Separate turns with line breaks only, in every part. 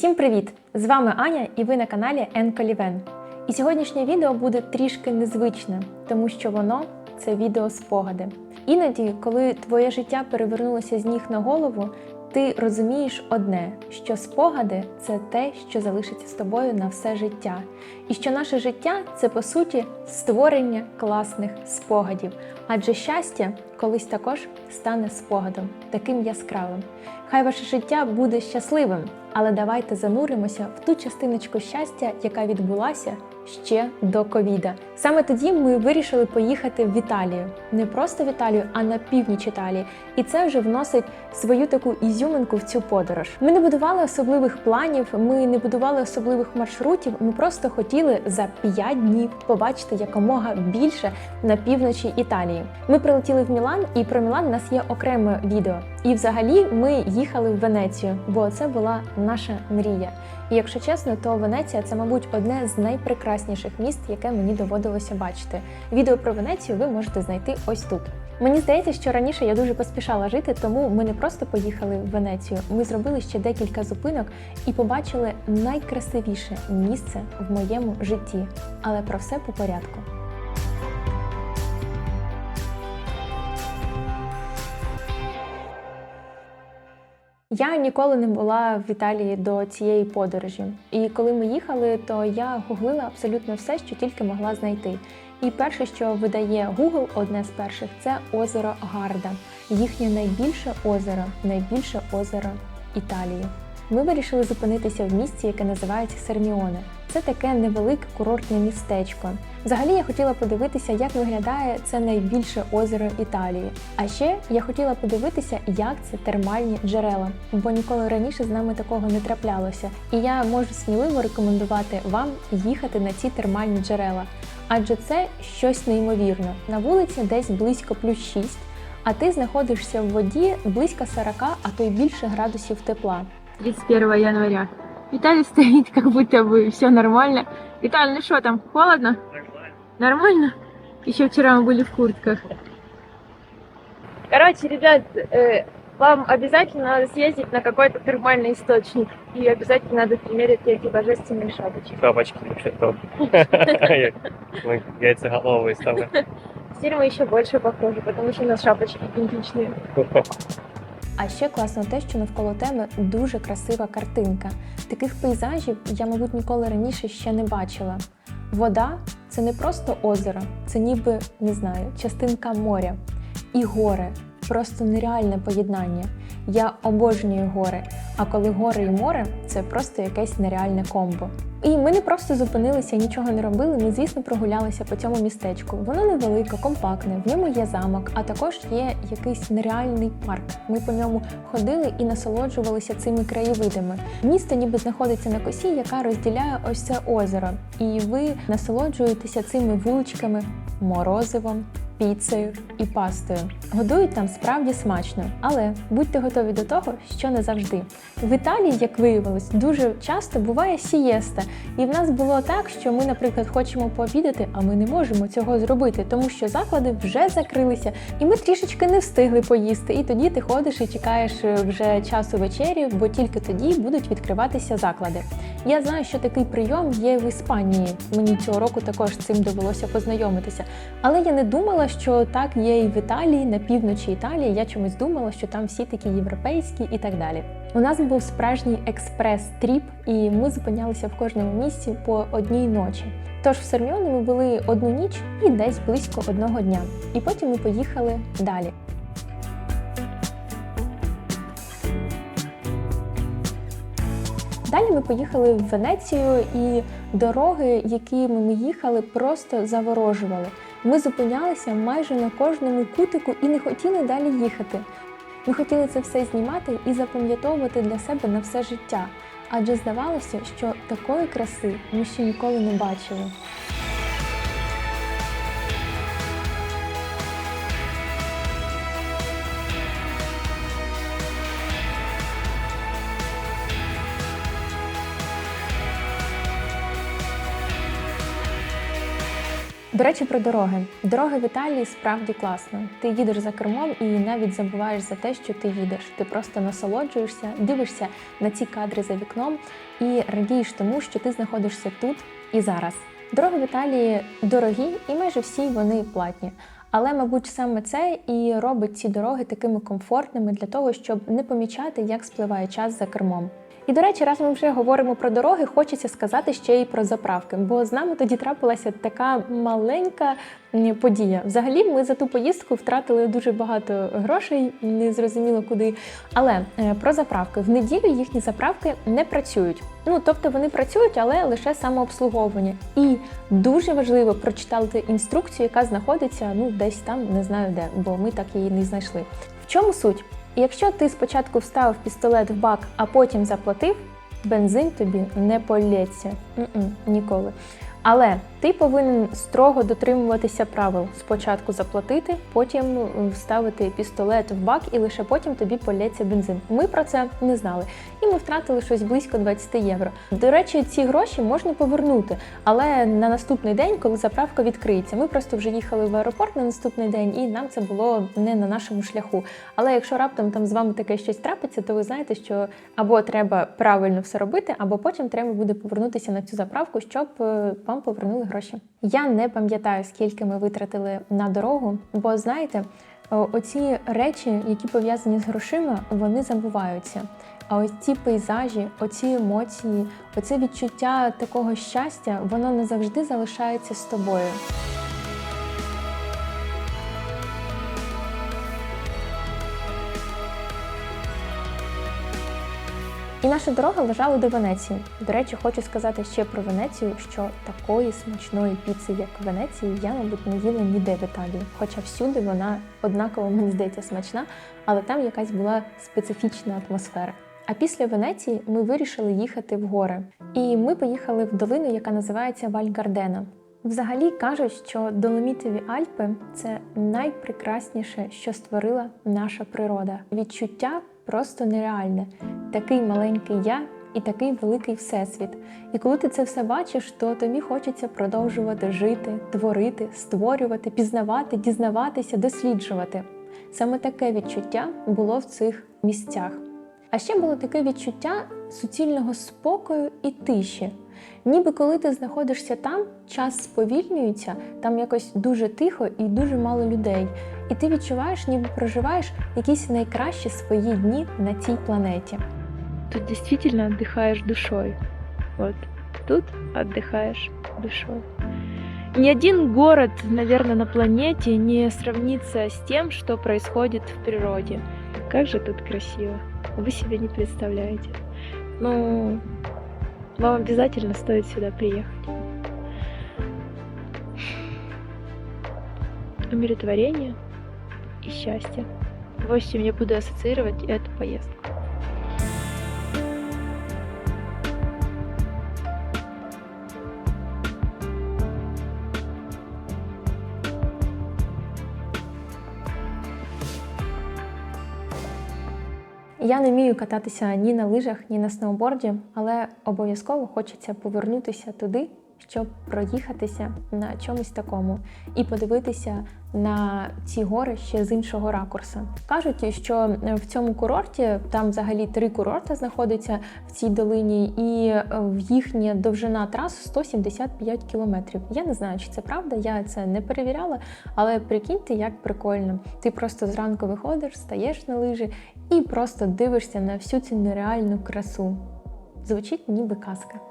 Всім привіт! З вами Аня і ви на каналі Енколівен. І сьогоднішнє відео буде трішки незвичне, тому що воно це відео спогади. Іноді, коли твоє життя перевернулося з ніг на голову, ти розумієш одне, що спогади це те, що залишиться з тобою на все життя, і що наше життя це по суті створення класних спогадів, адже щастя колись також стане спогадом, таким яскравим. Хай ваше життя буде щасливим, але давайте зануримося в ту частиночку щастя, яка відбулася ще до ковіда. Саме тоді ми вирішили поїхати в Італію, не просто в Італію, а на північ Італії. І це вже вносить свою таку ізюминку в цю подорож. Ми не будували особливих планів, ми не будували особливих маршрутів. Ми просто хотіли за 5 днів побачити якомога більше на півночі Італії. Ми прилетіли в Мілан, і про Мілан у нас є окреме відео. І взагалі ми їхали в Венецію, бо це була наша мрія. І якщо чесно, то Венеція це, мабуть, одне з найпрекрасніших міст, яке мені доводилося бачити. Відео про Венецію ви можете знайти ось тут. Мені здається, що раніше я дуже поспішала жити, тому ми не просто поїхали в Венецію. Ми зробили ще декілька зупинок і побачили найкрасивіше місце в моєму житті. Але про все по порядку. Я ніколи не була в Італії до цієї подорожі. І коли ми їхали, то я гуглила абсолютно все, що тільки могла знайти. І перше, що видає Google, одне з перших, це озеро Гарда, їхнє найбільше озеро, найбільше озеро Італії. Ми вирішили зупинитися в місті, яке називається Серміоне. Це таке невелике курортне містечко. Взагалі я хотіла подивитися, як виглядає це найбільше озеро Італії. А ще я хотіла подивитися, як це термальні джерела, бо ніколи раніше з нами такого не траплялося. І я можу сміливо рекомендувати вам їхати на ці термальні джерела. Адже це щось неймовірне. На вулиці десь близько плюс 6, а ти знаходишся в воді близько 40, а то й більше градусів тепла.
31 января. Виталий стоит, как будто бы все нормально. Виталий, ну что там, холодно? Нормально. Еще вчера мы были в куртках. Короче, ребят, э, вам обязательно надо съездить на какой-то термальный источник. И обязательно надо примерить эти божественные шапочки.
Шапочки вообще топ. Як Ми яйцеголовий стали.
Теперь мы еще больше похожи, потому что у нас шапочки идентичные.
А ще класно те, що навколо тебе дуже красива картинка. Таких пейзажів я, мабуть, ніколи раніше ще не бачила. Вода це не просто озеро, це ніби не знаю, частинка моря. І гори просто нереальне поєднання. Я обожнюю гори, а коли гори і море це просто якесь нереальне комбо. І ми не просто зупинилися, нічого не робили. Ми, звісно, прогулялися по цьому містечку. Воно невелике, компактне, в ньому є замок, а також є якийсь нереальний парк. Ми по ньому ходили і насолоджувалися цими краєвидами. Місто ніби знаходиться на косі, яка розділяє ось це озеро. І ви насолоджуєтеся цими вуличками, морозивом, піцею і пастою. Годують там справді смачно, але будьте готові до того, що не завжди. В Італії, як виявилось, дуже часто буває сієста, і в нас було так, що ми, наприклад, хочемо пообідати, а ми не можемо цього зробити, тому що заклади вже закрилися, і ми трішечки не встигли поїсти. І тоді ти ходиш і чекаєш е, вже часу вечері, бо тільки тоді будуть відкриватися заклади. Я знаю, що такий прийом є в Іспанії. Мені цього року також цим довелося познайомитися. Але я не думала, що так є і в Італії, на півночі Італії. Я чомусь думала, що там всі такі європейські і так далі. У нас був справжній експрес-тріп, і ми зупинялися в кожному місці по одній ночі. Тож в Серміоні ми були одну ніч і десь близько одного дня. І потім ми поїхали далі. Далі ми поїхали в Венецію, і дороги, якими ми їхали, просто заворожували. Ми зупинялися майже на кожному кутику і не хотіли далі їхати. Ми хотіли це все знімати і запам'ятовувати для себе на все життя, адже здавалося, що такої краси ми ще ніколи не бачили. До речі, про дороги. Дороги в Італії справді класно. Ти їдеш за кермом і навіть забуваєш за те, що ти їдеш. Ти просто насолоджуєшся, дивишся на ці кадри за вікном і радієш тому, що ти знаходишся тут і зараз. Дороги в Італії дорогі і майже всі вони платні. Але, мабуть, саме це і робить ці дороги такими комфортними для того, щоб не помічати, як спливає час за кермом. І до речі, раз ми вже говоримо про дороги, хочеться сказати ще й про заправки, бо з нами тоді трапилася така маленька подія. Взагалі, ми за ту поїздку втратили дуже багато грошей, не зрозуміло куди. Але е, про заправки в неділю їхні заправки не працюють. Ну тобто вони працюють, але лише самообслуговування. І дуже важливо прочитати інструкцію, яка знаходиться ну десь там, не знаю де, бо ми так її не знайшли. В чому суть? Якщо ти спочатку вставив пістолет в бак, а потім заплатив, бензин тобі не полється ніколи. Але ти повинен строго дотримуватися правил: спочатку заплатити, потім вставити пістолет в бак, і лише потім тобі полється бензин. Ми про це не знали, і ми втратили щось близько 20 євро. До речі, ці гроші можна повернути, але на наступний день, коли заправка відкриється, ми просто вже їхали в аеропорт на наступний день, і нам це було не на нашому шляху. Але якщо раптом там з вами таке щось трапиться, то ви знаєте, що або треба правильно все робити, або потім треба буде повернутися на цю заправку, щоб е, вам повернули гроші. Я не пам'ятаю, скільки ми витратили на дорогу, бо знаєте, оці речі, які пов'язані з грошима, вони забуваються. А ось ці пейзажі, оці емоції, оце відчуття такого щастя, воно не завжди залишається з тобою. І наша дорога лежала до Венеції. До речі, хочу сказати ще про Венецію, що такої смачної піци, як в Венеції, я, мабуть, не їла ніде в Італії. Хоча всюди вона однаково мені здається смачна, але там якась була специфічна атмосфера. А після Венеції ми вирішили їхати в гори. І ми поїхали в долину, яка називається Вальгардена. Взагалі кажуть, що Доломітові Альпи це найпрекрасніше, що створила наша природа. Відчуття просто нереальне. Такий маленький я і такий великий всесвіт. І коли ти це все бачиш, то тобі хочеться продовжувати жити, творити, створювати, пізнавати, дізнаватися, досліджувати. Саме таке відчуття було в цих місцях. А ще було таке відчуття суцільного спокою і тиші. Ніби коли ти знаходишся там, час сповільнюється, там якось дуже тихо і дуже мало людей. І ти відчуваєш, ніби проживаєш якісь найкращі свої дні на цій планеті.
Тут действительно отдыхаешь душой. Вот тут отдыхаешь душой. Ни один город, наверное, на планете не сравнится с тем, что происходит в природе. Как же тут красиво. Вы себе не представляете. Ну, вам обязательно стоит сюда приехать. Умиротворение и счастье. Вот с я буду ассоциировать эту поездку.
Я не вмію кататися ні на лижах, ні на сноуборді, але обов'язково хочеться повернутися туди, щоб проїхатися на чомусь такому і подивитися на ці гори ще з іншого ракурсу. Кажуть, що в цьому курорті там взагалі три курорти знаходяться в цій долині, і е, в їхня довжина трас 175 кілометрів. Я не знаю, чи це правда, я це не перевіряла, але прикиньте, як прикольно. Ти просто зранку виходиш, стаєш на лижі і просто дивишся на всю цю нереальну красу. Звучить ніби казка.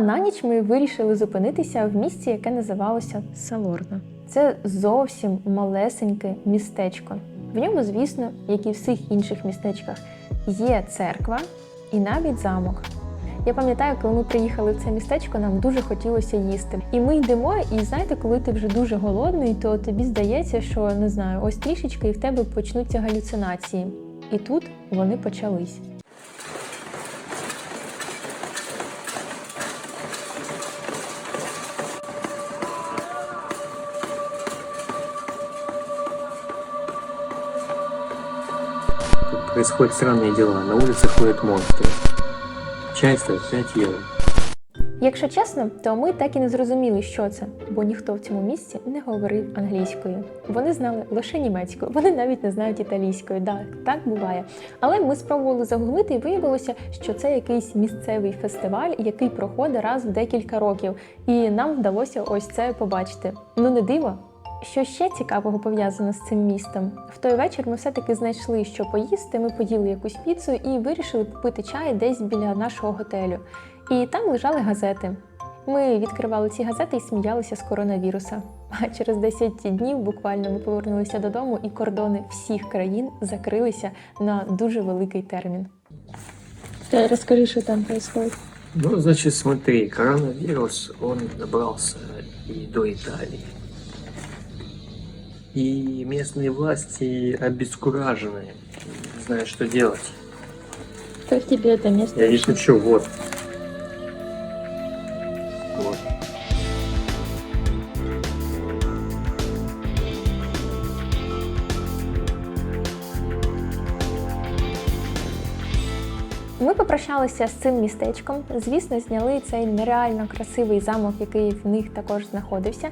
На ніч ми вирішили зупинитися в місці, яке називалося Салорно. Це зовсім малесеньке містечко. В ньому, звісно, як і в всіх інших містечках, є церква і навіть замок. Я пам'ятаю, коли ми приїхали в це містечко, нам дуже хотілося їсти. І ми йдемо, і знаєте, коли ти вже дуже голодний, то тобі здається, що не знаю, ось трішечки і в тебе почнуться галюцинації. І тут вони почались.
Происходят странные дела. На улице ходят монстры. Чай стоит 5 евро.
Якщо чесно, то ми так і не зрозуміли, що це, бо ніхто в цьому місці не говорив англійською. Вони знали лише німецькою, вони навіть не знають італійською. Да, так буває. Але ми спробували загуглити і виявилося, що це якийсь місцевий фестиваль, який проходить раз в декілька років. І нам вдалося ось це побачити. Ну не диво. Що ще цікавого пов'язано з цим містом? В той вечір ми все-таки знайшли, що поїсти. Ми поїли якусь піцу і вирішили попити чай десь біля нашого готелю. І там лежали газети. Ми відкривали ці газети і сміялися з коронавіруса. А через 10 днів буквально ми повернулися додому, і кордони всіх країн закрилися на дуже великий термін.
Расскажи, что там происходит.
Ну, значит, смотри, коронавирус, он добрался и до Италии. И местные власти обескуражены, не знают, что делать.
Как тебе это место?
Я не шучу, вот. Вот.
Ми попрощалися з цим містечком. Звісно, зняли цей нереально красивий замок, який в них також знаходився.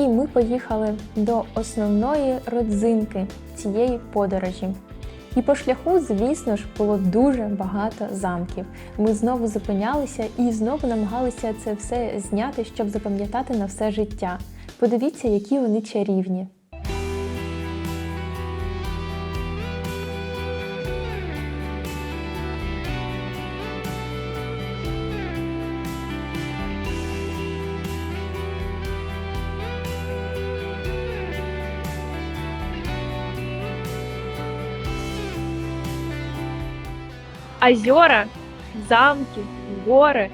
І ми поїхали до основної родзинки цієї подорожі. І по шляху, звісно ж, було дуже багато замків. Ми знову зупинялися і знову намагалися це все зняти, щоб запам'ятати на все життя. Подивіться, які вони чарівні.
Озера, замки, горы.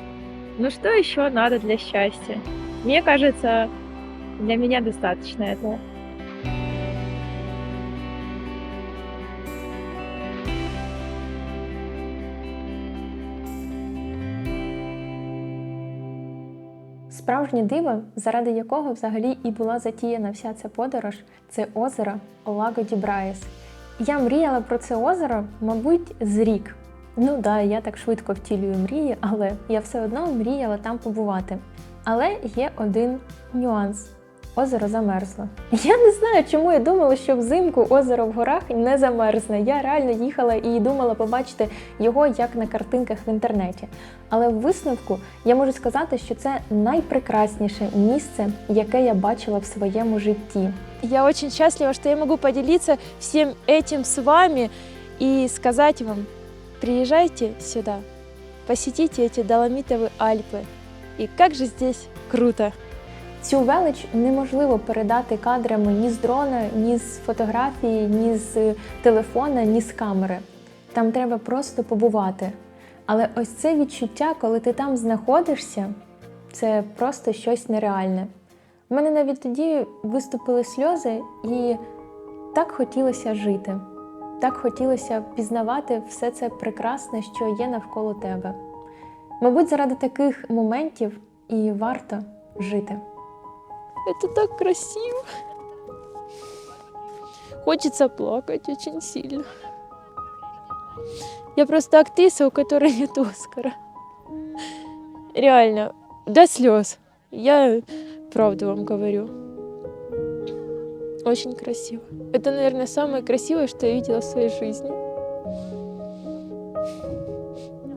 Ну что еще надо для счастья? Мне кажется, для меня достаточно этого.
Справжнє диво, заради якого взагалі і була затіяна вся ця подорож, це озеро Олаго ді Браєс. Я мріяла про це озеро, мабуть, з рік. Ну да, я так швидко втілюю мрії, але я все одно мріяла там побувати. Але є один нюанс. Озеро замерзло. Я не знаю, чому я думала, що взимку озеро в горах не замерзне. Я реально їхала і думала побачити його як на картинках в інтернеті. Але в висновку я можу сказати, що це найпрекрасніше місце, яке я бачила в своєму житті.
Я очень счастлива, что я могу поделиться всем этим с вами и сказать вам, приезжайте сюда, посетите эти Доломитовые Альпы. И как же здесь круто!
Цю велич неможливо передати кадрами ні з дрона, ні з фотографії, ні з телефона, ні з камери. Там треба просто побувати. Але ось це відчуття, коли ти там знаходишся, це просто щось нереальне. У мене навіть тоді виступили сльози, і так хотілося жити. Так хотілося пізнавати все це прекрасне, що є навколо тебе. Мабуть, заради таких моментів і варто жити.
Это так красиво! Хочется плакать очень сильно. Я просто актриса, у которой нет Оскара. Реально, до слез. Я правду вам говорю. Очень красиво. Это, наверное, самое красивое, что я видела в своей жизни.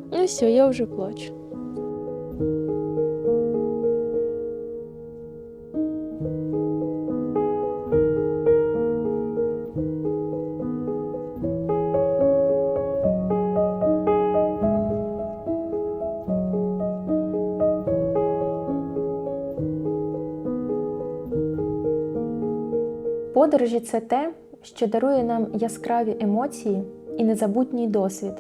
Ну все, я уже плачу.
Подорожі це те, що дарує нам яскраві емоції і незабутній досвід.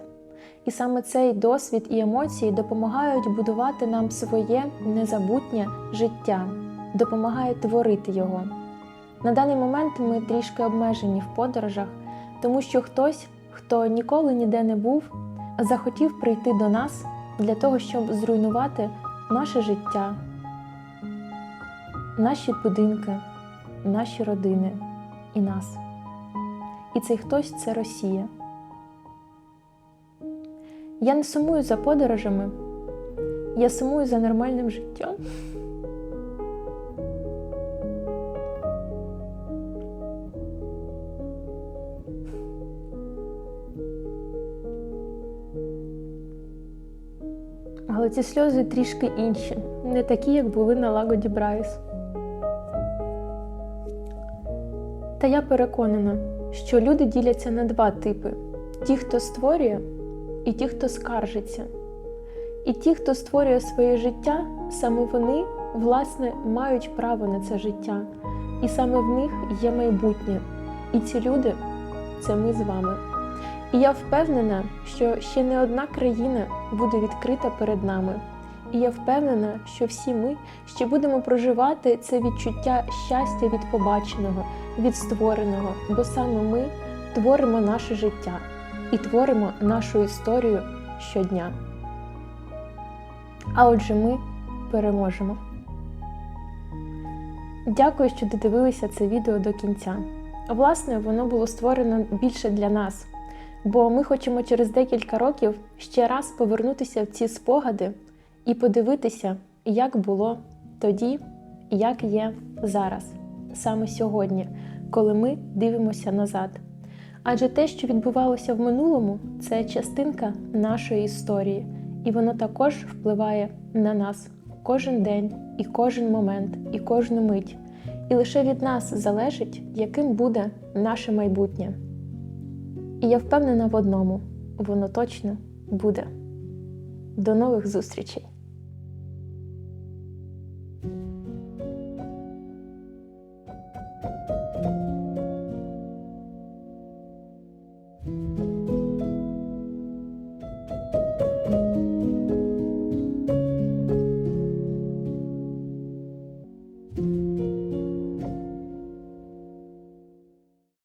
І саме цей досвід і емоції допомагають будувати нам своє незабутнє життя, допомагають творити його. На даний момент ми трішки обмежені в подорожах, тому що хтось, хто ніколи ніде не був, захотів прийти до нас для того, щоб зруйнувати наше життя, наші будинки, наші родини і нас. І цей хтось це Росія. Я не сумую за подорожами, я сумую за нормальним життям. Але ці сльози трішки інші, не такі, як були на лагоді Брайс. Та я переконана, що люди діляться на два типи: ті, хто створює, і ті, хто скаржиться. І ті, хто створює своє життя, саме вони, власне, мають право на це життя, і саме в них є майбутнє. І ці люди це ми з вами. І я впевнена, що ще не одна країна буде відкрита перед нами. І я впевнена, що всі ми ще будемо проживати це відчуття щастя від побаченого, від створеного, бо саме ми творимо наше життя і творимо нашу історію щодня. А отже, ми переможемо. Дякую, що додивилися це відео до кінця. Власне, воно було створено більше для нас, бо ми хочемо через декілька років ще раз повернутися в ці спогади і подивитися, як було тоді, як є зараз, саме сьогодні, коли ми дивимося назад. Адже те, що відбувалося в минулому, це частинка нашої історії, і воно також впливає на нас кожен день, і кожен момент, і кожну мить. І лише від нас залежить, яким буде наше майбутнє. І я впевнена в одному: воно точно буде. До нових зустрічей!